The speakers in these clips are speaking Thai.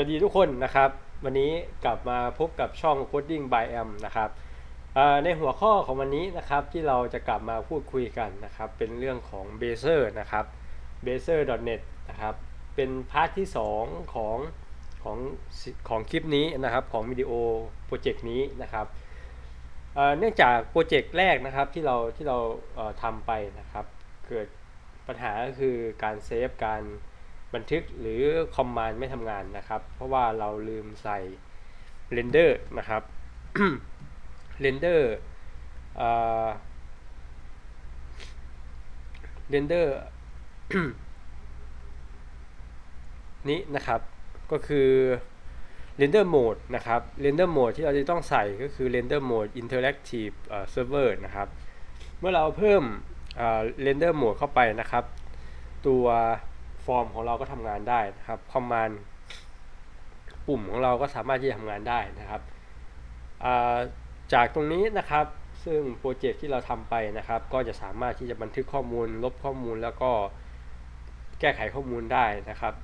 วัสดีทุกคนนะครับ วันนี้กลับมาพบกับช่อง Coding by M นะครับในหัวข้อของวันนี้นะครับที่เราจะกลับมาพูดคุยกันนะครับ เป็นเรื่องของ b a z e r นะครับ b a z e r net นะครับ เป็นพาร์ทที่ 2 ของของของคลิปนี้นะครับ ของวิดีโอโปรเจกต์นี้นะครับเนื่องจากโปรเจกต์แรกนะครับที่เราที่เราทำไปนะครับ เกิดปัญหาก็คือการเซฟการ บันทึกหรือคอมมานด์ไม่ทำงานนะครับ เพราะว่าเราลืมใส่เรนเดอร์นะครับเรนเดอร์เรนเดอร์นี้นะครับก็คือ render mode นะครับ render mode ที่เราจะต้องใส่ก็คือ render mode interactive เอ่อ server นะครับ เมื่อเราเพิ่มเอ่อ render mode เข้าไปนะครับ ตัว ฟอร์มของเราก็ทำงานได้นะครับ command ปุ่มของเราก็สามารถที่จะทำงานได้นะครับจากตรงนี้นะครับซึ่งโปรเจกต์ที่เราทำไปนะครับ ก็จะสามารถที่จะบันทึกข้อมูล ลบข้อมูลแล้วก็แก้ไขข้อมูลได้นะครับ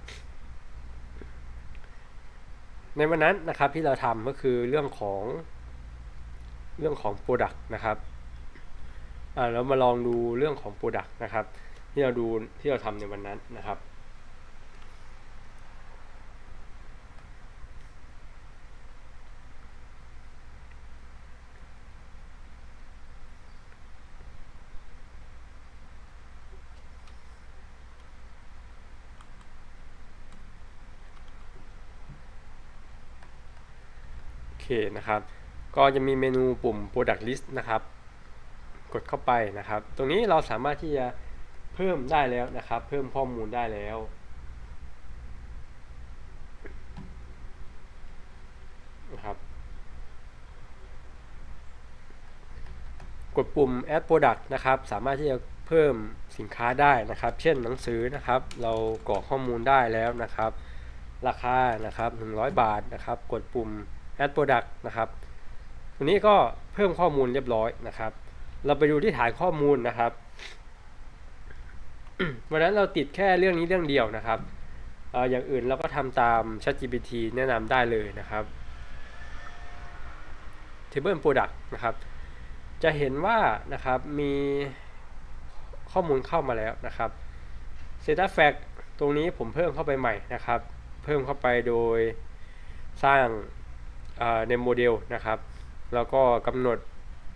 ในวันนั้นนะครับที่เราทำก็คือเรื่องของเรื่องของ Product นะครับเรามาลองดูเรื่องของ Product นะครับ ที่เราดูที่เราทำในวันนั้นนะครับ เคนะครับ ก็จะมีเมนูปุ่ม Product List นะครับ กดเข้าไปนะครับ ตรงนี้เราสามารถที่จะเพิ่มได้แล้วนะครับ เพิ่มข้อมูลได้แล้วนะครับ กดปุ่ม Add Product นะครับ สามารถที่จะเพิ่มสินค้าได้นะครับ เช่นหนังสือนะครับ เรากรอกข้อมูลได้แล้วนะครับ ราคานะครับ 100 บาทนะครับ กดปุ่ม Add Product นะครับตัวนี้ก็เพิ่มข้อมูลเรียบร้อยนะครับ เราไปดูที่ฐานข้อมูลนะครับวันนั้นเราติดแค่เรื่องนี้เรื่องเดียวนะครับอออย่างอื่นเราก็ทำตาม ChatGPT แนะนำได้เลยนะครับ Table Product นะครับ จะเห็นว่านะครับมีข้อมูลเข้ามาแล้วนะครับ Data Fact ตรงนี้ผมเพิ่มเข้าไปใหม่นะครับ เพิ่มเข้าไปโดยสร้าง ในโมเดลนะครับ แล้วก็กำหนด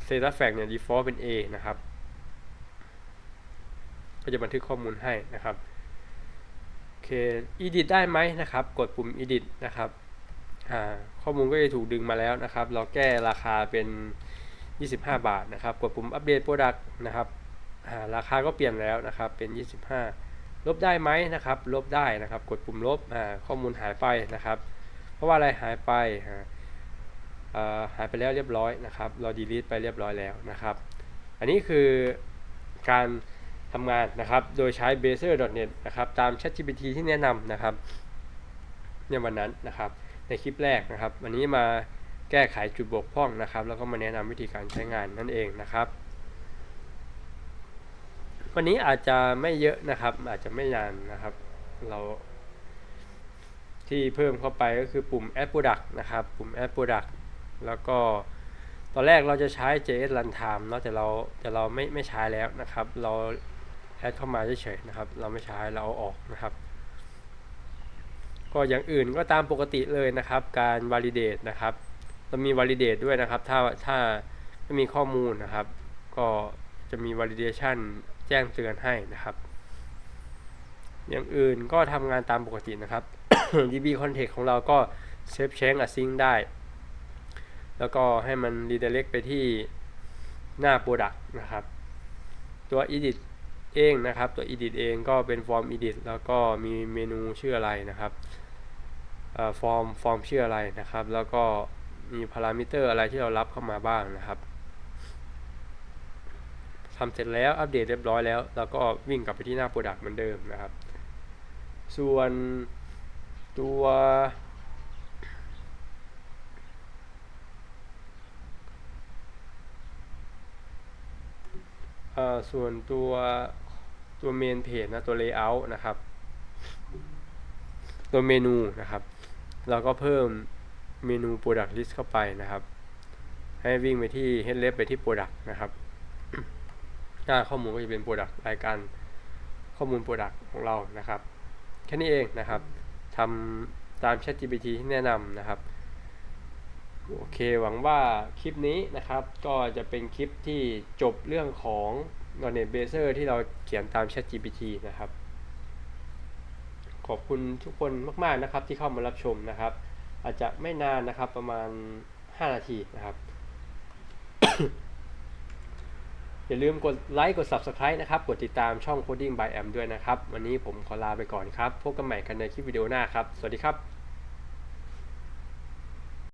Data f a c เนี่ย default เป็น A นะครับ ก็จะบันทึกข้อมูลให้นะครับโอเค edit ได้ไหมนะครับ กดปุ่ม edit นะครับข้อมูลก็จะถูกดึงมาแล้วนะครับ เราแก้ราคาเป็น 25 บาทนะครับ กดปุ่ม update product นะครับราคาก็เปลี่ยนแล้วนะครับ เป็น 25 ลบได้ไหมนะครับ ลบได้นะครับ กดปุ่มลบข้อมูลหายไปนะครับ เพราะว่าอะไรหายไป หายไปแล้วเรียบร้อยนะครับ เรา delete ไปเรียบร้อยแล้วนะครับ อันนี้คือการทำงานนะครับ โดยใช้ b a z e r n e t นะครับ ตาม ChatGPT ที่แนะนำนะครับ ในวันนั้นนะครับ ในคลิปแรกนะครับ วันนี้มาแก้ไขจุดบกพร่องนะครับ แล้วก็มาแนะนำวิธีการใช้งานนั่นเองนะครับ วันนี้อาจจะไม่เยอะนะครับ อาจจะไม่นานนะครับ เราที่เพิ่มเข้าไปก็คือปุ่ม add product นะครับ ปุ่ม add product แล้วก็ตอนแรกเราจะใช้ JS runtime เนาะแต่เราแต่เราไม่ไม่ใช้แล้วนะครับ เราแอดเข้ามาเฉยๆนะครับ เราไม่ใช้เราเอาออกนะครับ ก็อย่างอื่นก็ตามปกติเลยนะครับ การ validate นะครับเรามี validate ด้วยนะครับ ถ้าถ้าไม่มีข้อมูลนะครับ ก็จะมี validation แจ้งเตือนให้นะครับ อย่างอื่นก็ทำงานตามปกตินะครับ DB context ของเราก็ save change async ได้ แล้วก็ให้มัน redirect ไปที่หน้า product นะครับ ตัว edit เองนะครับ ตัว edit เองก็เป็น form edit แล้วก็มีเมนูชื่ออะไรนะครับฟอร์มฟอร์มชื่ออะไรนะครับ แล้วก็มีพารามิเตอร์อะไรที่เรารับเข้ามาบ้างนะครับทำเสร็จแล้วอัปเดตเรียบร้อยแล้ว แล้วก็วิ่งกลับไปที่หน้า Product เหมือนเดิมนะครับ ส่วนตัว ส่วนตัวตัวเมนเพจนะตัว layout นะครับ ตัวเมนูนะครับ เราก็เพิ่มเมนู product list เข้าไปนะครับ ให้วิ่งไปที่ headless ไปที่ product นะครับ หน้าข้อมูลก็จะเป็น product รายการข้อมูล product ของเรานะครับ แค่นี้เองนะครับทำตาม ChatGPT ที่แนะนำนะครับ โอเคหวังว่าคลิปนี้นะครับ ก็จะเป็นคลิปที่จบเรื่องของ .NET Blazor ที่เราเขียนตาม ChatGPT นะครับ ขอบคุณทุกคนมาก ๆ นะครับที่เข้ามารับชมนะครับ อาจจะไม่นานนะครับประมาณ 5 นาทีนะครับ อย่าลืมกดไลค์กด Subscribe นะครับ กดติดตามช่อง Coding by Am ด้วยนะครับ วันนี้ผมขอลาไปก่อนครับ พบกันใหม่กันในคลิปวิดีโอหน้าครับ สวัสดีครับ